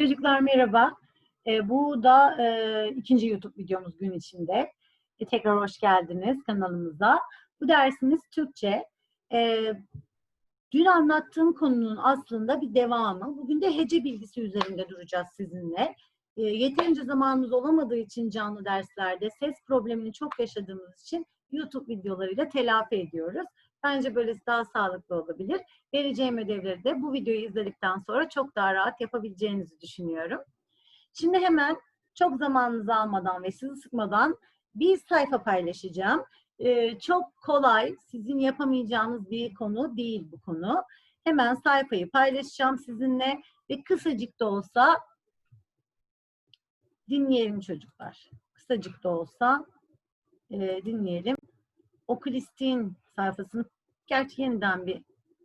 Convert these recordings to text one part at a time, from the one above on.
Çocuklar merhaba. Ee, bu da e, ikinci YouTube videomuz gün içinde. E, tekrar hoş geldiniz kanalımıza. Bu dersimiz Türkçe. E, dün anlattığım konunun aslında bir devamı. Bugün de hece bilgisi üzerinde duracağız sizinle. E, yeterince zamanımız olamadığı için canlı derslerde ses problemini çok yaşadığımız için YouTube videolarıyla telafi ediyoruz. Bence böylesi daha sağlıklı olabilir. Vereceğim ödevleri de bu videoyu izledikten sonra çok daha rahat yapabileceğinizi düşünüyorum. Şimdi hemen çok zamanınızı almadan ve sizi sıkmadan bir sayfa paylaşacağım. Ee, çok kolay, sizin yapamayacağınız bir konu değil bu konu. Hemen sayfayı paylaşacağım sizinle ve kısacık da olsa dinleyelim çocuklar. Kısacık da olsa e, dinleyelim. Okulistin sayfasını gerçi yeniden bir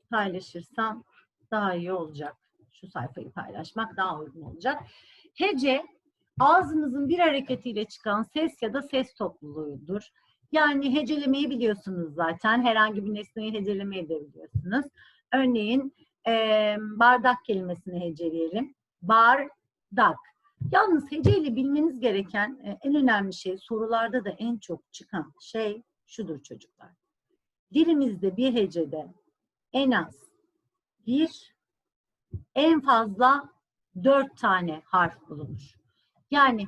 paylaşırsam daha iyi olacak. Şu sayfayı paylaşmak daha uygun olacak. Hece ağzımızın bir hareketiyle çıkan ses ya da ses topluluğudur. Yani hecelemeyi biliyorsunuz zaten. Herhangi bir nesneyi hecelemeyi de biliyorsunuz. Örneğin e, bardak kelimesini heceleyelim. Bardak. Yalnız heceyle bilmeniz gereken e, en önemli şey sorularda da en çok çıkan şey şudur çocuklar. Dilimizde bir hecede en az bir, en fazla dört tane harf bulunur. Yani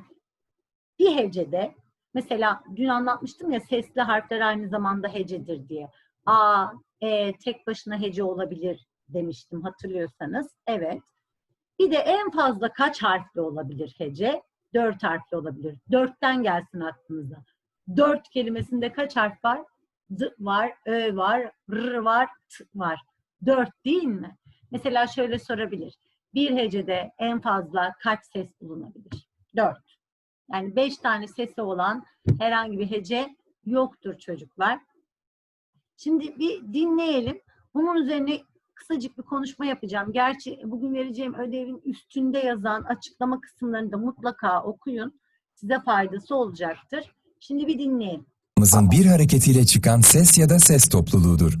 bir hecede mesela dün anlatmıştım ya sesli harfler aynı zamanda hecedir diye. A, E tek başına hece olabilir demiştim hatırlıyorsanız. Evet. Bir de en fazla kaç harfli olabilir hece? Dört harfli olabilir. Dörtten gelsin aklınıza. Dört kelimesinde kaç harf var? D var, Ö var, R var, T var. Dört değil mi? Mesela şöyle sorabilir. Bir hecede en fazla kaç ses bulunabilir? Dört. Yani beş tane sesi olan herhangi bir hece yoktur çocuklar. Şimdi bir dinleyelim. Bunun üzerine kısacık bir konuşma yapacağım. Gerçi bugün vereceğim ödevin üstünde yazan açıklama kısımlarını da mutlaka okuyun. Size faydası olacaktır. Şimdi bir dinleyin. Ağzımızın bir hareketiyle çıkan ses ya da ses topluluğudur.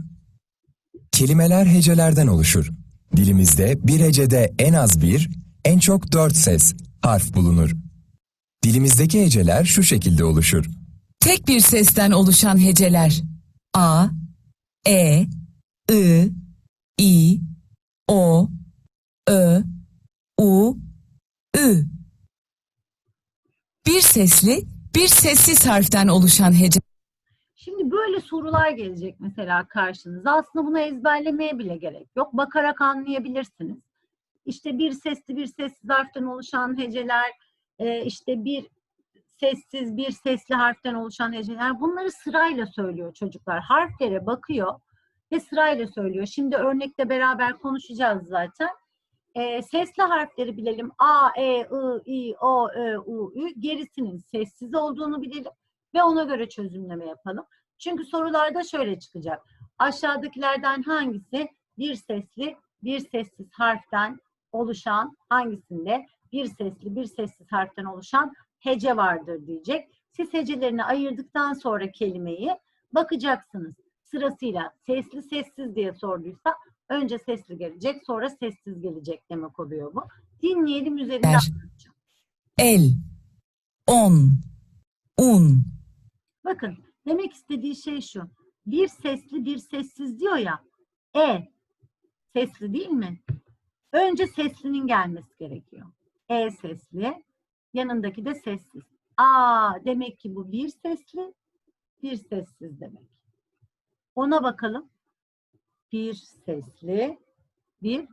Kelimeler hecelerden oluşur. Dilimizde bir hecede en az bir, en çok dört ses, harf bulunur. Dilimizdeki heceler şu şekilde oluşur. Tek bir sesten oluşan heceler. A, E, I, I, O, Ö, U, Ü. Bir sesli, bir sessiz harften oluşan hece. Böyle sorular gelecek mesela karşınıza. Aslında bunu ezberlemeye bile gerek yok. Bakarak anlayabilirsiniz. İşte bir sesli bir sessiz harften oluşan heceler, e, işte bir sessiz bir sesli harften oluşan heceler. Bunları sırayla söylüyor çocuklar. Harflere bakıyor ve sırayla söylüyor. Şimdi örnekle beraber konuşacağız zaten. E, sesli harfleri bilelim. A, E, I, I, O, Ö, U, Ü. Gerisinin sessiz olduğunu bilelim ve ona göre çözümleme yapalım. Çünkü sorularda şöyle çıkacak. Aşağıdakilerden hangisi bir sesli, bir sessiz harften oluşan hangisinde bir sesli, bir sessiz harften oluşan hece vardır diyecek. Siz hecelerini ayırdıktan sonra kelimeyi bakacaksınız. Sırasıyla sesli, sessiz diye sorduysa önce sesli gelecek, sonra sessiz gelecek demek oluyor bu. Dinleyelim üzerinden anlatacağım. El, on, un, Bakın demek istediği şey şu. Bir sesli bir sessiz diyor ya. E sesli değil mi? Önce seslinin gelmesi gerekiyor. E sesli. Yanındaki de sessiz. Aa demek ki bu bir sesli bir sessiz demek. Ona bakalım. Bir sesli bir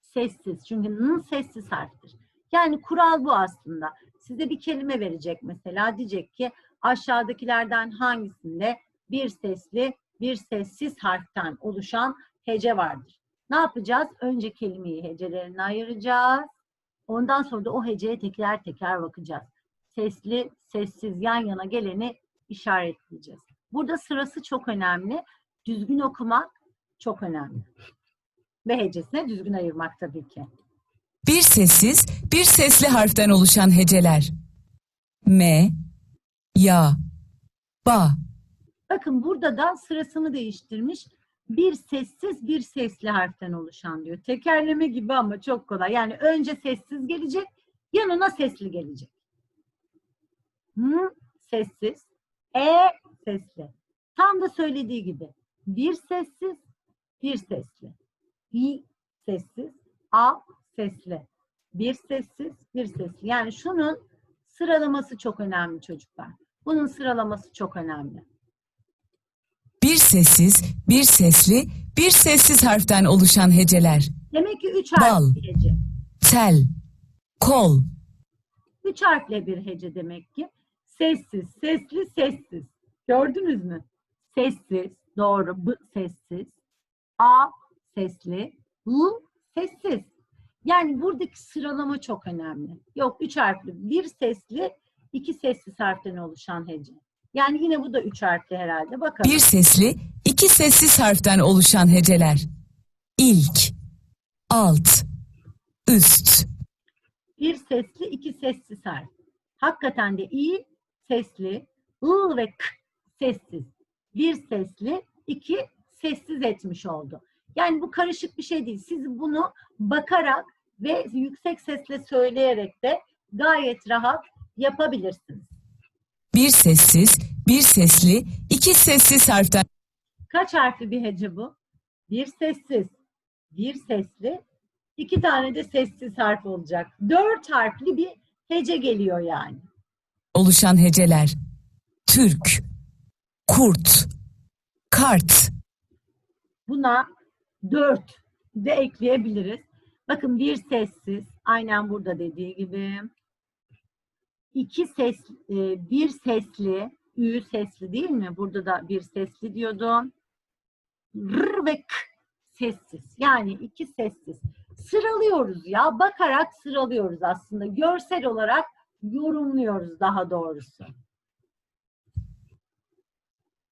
sessiz. Çünkü n sessiz harftir. Yani kural bu aslında. Size bir kelime verecek mesela. Diyecek ki aşağıdakilerden hangisinde bir sesli, bir sessiz harften oluşan hece vardır? Ne yapacağız? Önce kelimeyi hecelerine ayıracağız. Ondan sonra da o heceye teker teker bakacağız. Sesli, sessiz yan yana geleni işaretleyeceğiz. Burada sırası çok önemli. Düzgün okumak çok önemli. Ve hecesine düzgün ayırmak tabii ki. bir sessiz, bir sesli harften oluşan heceler. M, ya, ba, Bakın burada da sırasını değiştirmiş. bir sessiz bir sesli harften oluşan diyor. Tekerleme gibi ama çok kolay. Yani önce sessiz gelecek, yanına sesli gelecek. Hı, sessiz. E sesli. Tam da söylediği gibi. Bir sessiz, bir sesli. İ sessiz, A sesli. Bir sessiz, bir sesli. Yani şunun sıralaması çok önemli çocuklar. Bunun sıralaması çok önemli. Bir sessiz, bir sesli, bir sessiz harften oluşan heceler. Demek ki üç Bal. harfli bir hece. Tel, kol, Üç harfle bir hece demek ki. Sessiz, sesli, sessiz. Gördünüz mü? Sessiz, doğru, b sessiz. A sesli, l sessiz. Yani buradaki sıralama çok önemli. Yok üç harfli, bir sesli, iki sessiz harften oluşan hece. Yani yine bu da üç harfli herhalde. Bakalım. bir sesli, iki sessiz harften oluşan heceler. İlk, alt, üst, Bir sesli, iki sessiz harf. Hakikaten de i sesli, ı ve k sessiz. Bir sesli, iki sessiz etmiş oldu. Yani bu karışık bir şey değil. Siz bunu bakarak ve yüksek sesle söyleyerek de gayet rahat yapabilirsiniz. bir sessiz, bir sesli, iki sessiz harften Kaç harfli bir hece bu? Bir sessiz, bir sesli, iki tane de sessiz harf olacak. Dört harfli bir hece geliyor yani. oluşan heceler. Türk, kurt, kart, Buna dört de ekleyebiliriz. Bakın bir sessiz, aynen burada dediği gibi. İki ses, e, bir sesli, ü sesli değil mi? Burada da bir sesli diyordum. R ve k sessiz. Yani iki sessiz. Sıralıyoruz ya. Bakarak sıralıyoruz aslında. Görsel olarak yorumluyoruz daha doğrusu.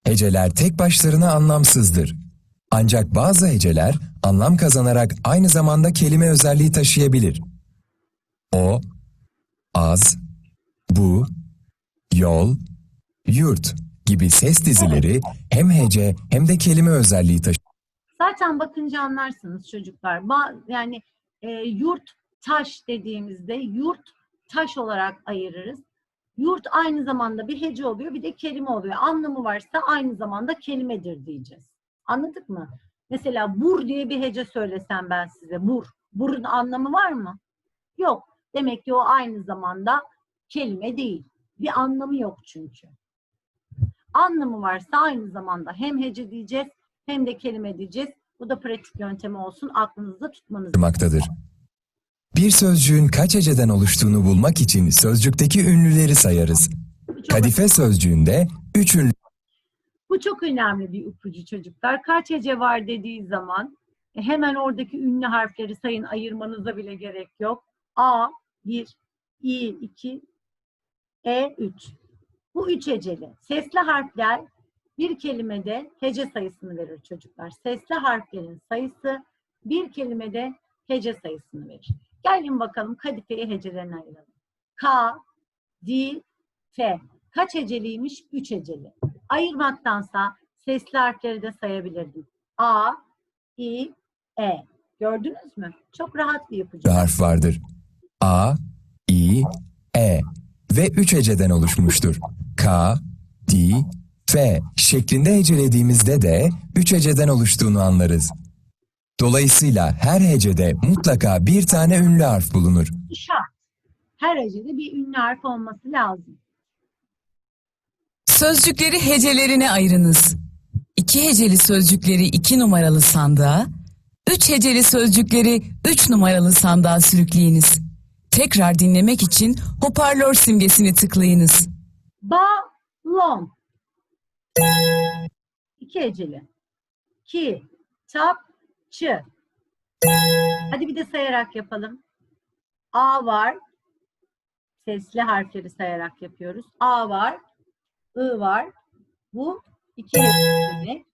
Heceler tek başlarına anlamsızdır. Ancak bazı heceler anlam kazanarak aynı zamanda kelime özelliği taşıyabilir. O, az, bu, yol, yurt gibi ses dizileri hem hece hem de kelime özelliği taşır. Zaten bakınca anlarsınız çocuklar. Ba- yani e, yurt taş dediğimizde yurt taş olarak ayırırız. Yurt aynı zamanda bir hece oluyor bir de kelime oluyor. Anlamı varsa aynı zamanda kelimedir diyeceğiz. Anladık mı? Mesela bur diye bir hece söylesem ben size. Bur. Burun anlamı var mı? Yok. Demek ki o aynı zamanda kelime değil. Bir anlamı yok çünkü. Anlamı varsa aynı zamanda hem hece diyeceğiz hem de kelime diyeceğiz. Bu da pratik yöntemi olsun. Aklınızda tutmanız. maktadır. Bir sözcüğün kaç heceden oluştuğunu bulmak için sözcükteki ünlüleri sayarız. Kadife sözcüğünde üç ünlü bu çok önemli bir ipucu çocuklar. Kaç hece var dediği zaman e, hemen oradaki ünlü harfleri sayın ayırmanıza bile gerek yok. A 1, İ 2, E 3. Bu üç heceli. Sesli harfler bir kelimede hece sayısını verir çocuklar. Sesli harflerin sayısı bir kelimede hece sayısını verir. Gelin bakalım kadifeye hecelerini ayıralım. K, D, F. Kaç heceliymiş? Üç heceli. Ayırmaktansa sesli harfleri de sayabilirdim. A, I, E. Gördünüz mü? Çok rahat bir ipucu. harf vardır. A, I, E ve üç heceden oluşmuştur. K, D, F şeklinde hecelediğimizde de üç heceden oluştuğunu anlarız. Dolayısıyla her hecede mutlaka bir tane ünlü harf bulunur. Şart. Her hecede bir ünlü harf olması lazım. Sözcükleri hecelerine ayırınız. İki heceli sözcükleri iki numaralı sandığa, üç heceli sözcükleri üç numaralı sandığa sürükleyiniz. Tekrar dinlemek için hoparlör simgesini tıklayınız. Balon. İki heceli. Ki, tap, çı. Hadi bir de sayarak yapalım. A var. Sesli harfleri sayarak yapıyoruz. A var. I var. Bu iki heceli demek.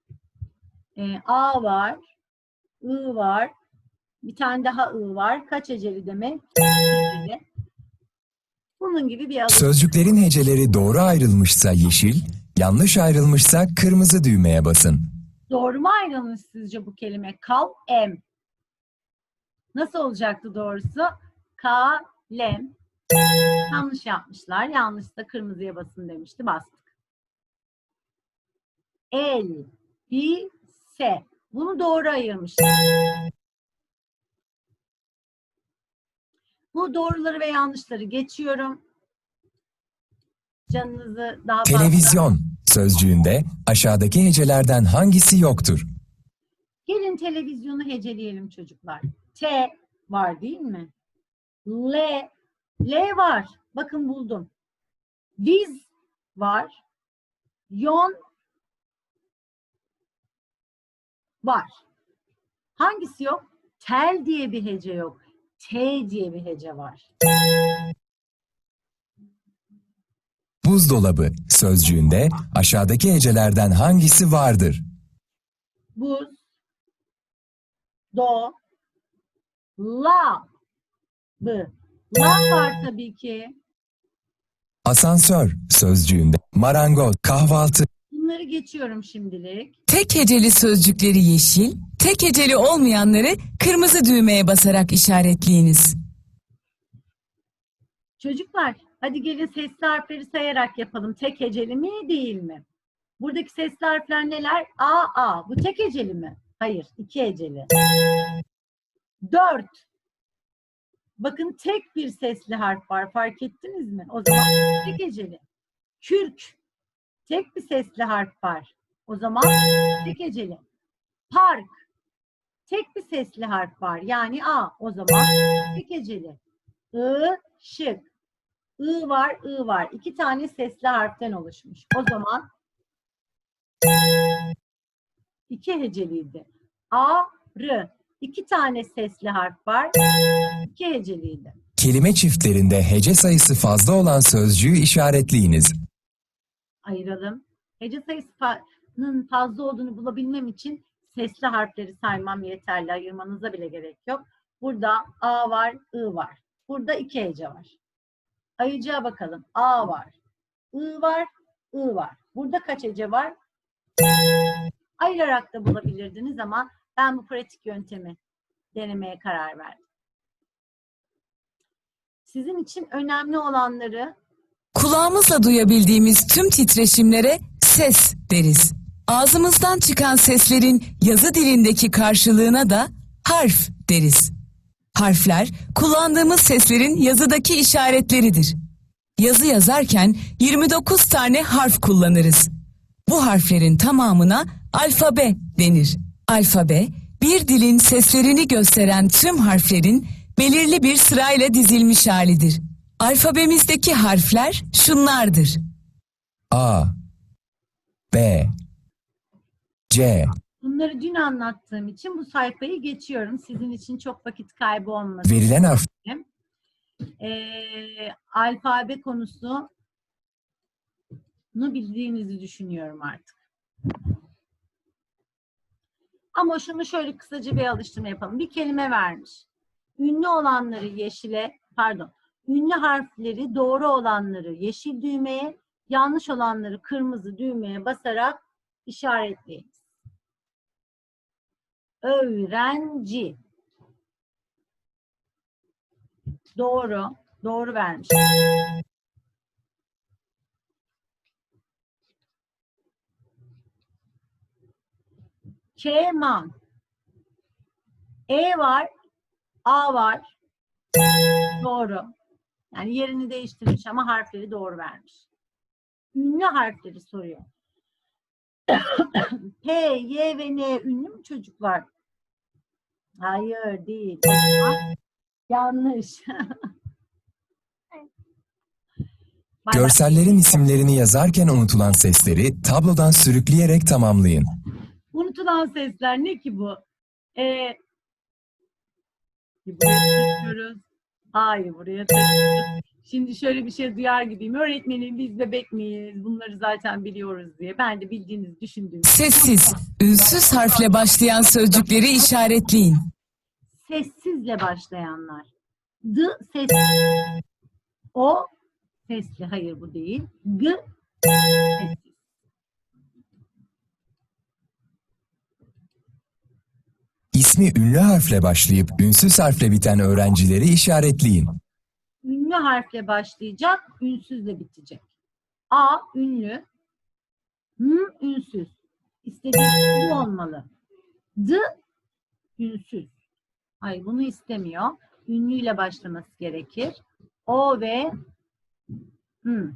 Ee, A var. I var. Bir tane daha I var. Kaç heceli demek? Heceli. Bunun gibi bir adı. Sözcüklerin heceleri doğru ayrılmışsa yeşil, yanlış ayrılmışsa kırmızı düğmeye basın. Doğru mu ayrılmış sizce bu kelime? Kalem. Nasıl olacaktı doğrusu? Kalem. Yanlış yapmışlar. Yanlışsa kırmızıya basın demişti. Bastık. El, bi, se. Bunu doğru ayırmışlar. Bu doğruları ve yanlışları geçiyorum. Canınızı daha fazla... Televizyon sözcüğünde aşağıdaki hecelerden hangisi yoktur? Gelin televizyonu heceleyelim çocuklar. T var değil mi? L, L var. Bakın buldum. Viz var. Yon var. Hangisi yok? Tel diye bir hece yok. T diye bir hece var. Buzdolabı sözcüğünde aşağıdaki hecelerden hangisi vardır? Buz, do, la, bı. La var tabii ki. Asansör sözcüğünde marangoz, kahvaltı, Bunları geçiyorum şimdilik. Tek heceli sözcükleri yeşil, tek heceli olmayanları kırmızı düğmeye basarak işaretleyiniz. Çocuklar, hadi gelin sesli harfleri sayarak yapalım. Tek heceli mi, değil mi? Buradaki sesli harfler neler? A, A. Bu tek heceli mi? Hayır, iki heceli. Dört. Bakın tek bir sesli harf var. Fark ettiniz mi? O zaman tek heceli. Kürk. Tek bir sesli harf var. O zaman tek heceli. Park. Tek bir sesli harf var. Yani A. O zaman tek heceli. Işık. I var, I var. İki tane sesli harften oluşmuş. O zaman iki heceliydi. A, R. İki tane sesli harf var. İki heceliydi. kelime çiftlerinde hece sayısı fazla olan sözcüğü işaretleyiniz. Ayıralım. Hece sayısının fazla olduğunu bulabilmem için sesli harfleri saymam yeterli. Ayırmanıza bile gerek yok. Burada A var, I var. Burada iki hece var. Ayıcığa bakalım. A var, I var, I var. Burada kaç hece var? Ayırarak da bulabilirdiniz ama ben bu pratik yöntemi denemeye karar verdim. Sizin için önemli olanları Kulağımızla duyabildiğimiz tüm titreşimlere ses deriz. Ağzımızdan çıkan seslerin yazı dilindeki karşılığına da harf deriz. Harfler kullandığımız seslerin yazıdaki işaretleridir. Yazı yazarken 29 tane harf kullanırız. Bu harflerin tamamına alfabe denir. Alfabe, bir dilin seslerini gösteren tüm harflerin belirli bir sırayla dizilmiş halidir. Alfabemizdeki harfler şunlardır. A, B, C, Bunları dün anlattığım için bu sayfayı geçiyorum. Sizin için çok vakit kaybı olmasın. verilen harf Ee, alfabe konusunu bildiğinizi düşünüyorum artık. Ama şunu şöyle kısaca bir alıştırma yapalım. Bir kelime vermiş. Ünlü olanları yeşile, pardon, ünlü harfleri doğru olanları yeşil düğmeye, yanlış olanları kırmızı düğmeye basarak işaretleyiniz. Öğrenci. Doğru. Doğru vermiş. Keman. E var. A var. Doğru. Yani yerini değiştirmiş ama harfleri doğru vermiş. Ünlü harfleri soruyor. P, Y ve N ünlü mü çocuklar? Hayır değil. Yanlış. Görsellerin isimlerini yazarken unutulan sesleri tablodan sürükleyerek tamamlayın. Unutulan sesler ne ki bu? Ee, buraya taşıyoruz. Hayır buraya taşıyoruz. Şimdi şöyle bir şey duyar gibiyim. Öğretmenim biz bebek miyiz? Bunları zaten biliyoruz diye. Ben de bildiğinizi düşündüğüm için Sessiz, ünsüz harfle başlayan sözcükleri işaretleyin. sessizle başlayanlar. D sesli. O sesli. Hayır bu değil. G sessiz. İsmi ünlü harfle başlayıp ünsüz harfle biten öğrencileri işaretleyin. Ünlü harfle başlayacak, ünsüzle bitecek. A ünlü, M ünsüz. İstediğiniz bu olmalı. D ünsüz. Hayır bunu istemiyor. Ünlüyle başlaması gerekir. O ve M.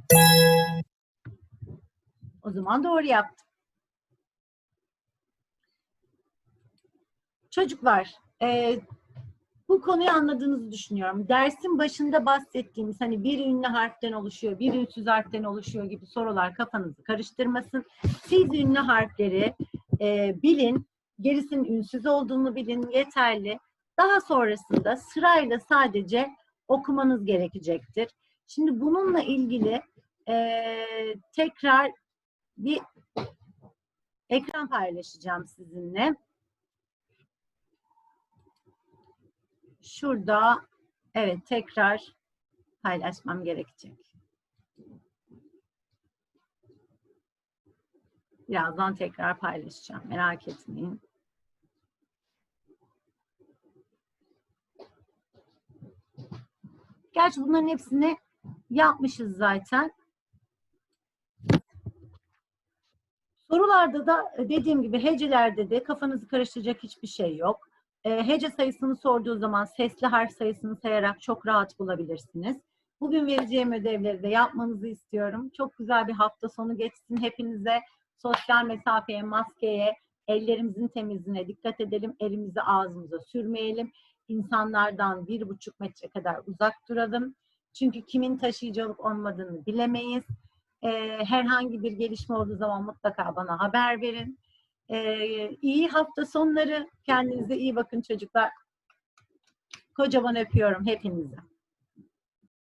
O zaman doğru yaptım. Çocuklar, e, bu konuyu anladığınızı düşünüyorum. Dersin başında bahsettiğimiz hani bir ünlü harften oluşuyor, bir ünsüz harften oluşuyor gibi sorular kafanızı karıştırmasın. Siz ünlü harfleri e, bilin, gerisinin ünsüz olduğunu bilin yeterli. Daha sonrasında sırayla sadece okumanız gerekecektir. Şimdi bununla ilgili e, tekrar bir ekran paylaşacağım sizinle. Şurada evet tekrar paylaşmam gerekecek. Birazdan tekrar paylaşacağım. Merak etmeyin. Gerçi bunların hepsini yapmışız zaten. Sorularda da dediğim gibi hecelerde de kafanızı karıştıracak hiçbir şey yok. E, hece sayısını sorduğu zaman sesli harf sayısını sayarak çok rahat bulabilirsiniz. Bugün vereceğim ödevleri de yapmanızı istiyorum. Çok güzel bir hafta sonu geçsin hepinize. Sosyal mesafeye, maskeye, ellerimizin temizliğine dikkat edelim. Elimizi ağzımıza sürmeyelim. İnsanlardan bir buçuk metre kadar uzak duralım. Çünkü kimin taşıyıcı olup olmadığını bilemeyiz. E, herhangi bir gelişme olduğu zaman mutlaka bana haber verin. Ee, iyi hafta sonları. Kendinize iyi bakın çocuklar. Kocaman öpüyorum hepinizi.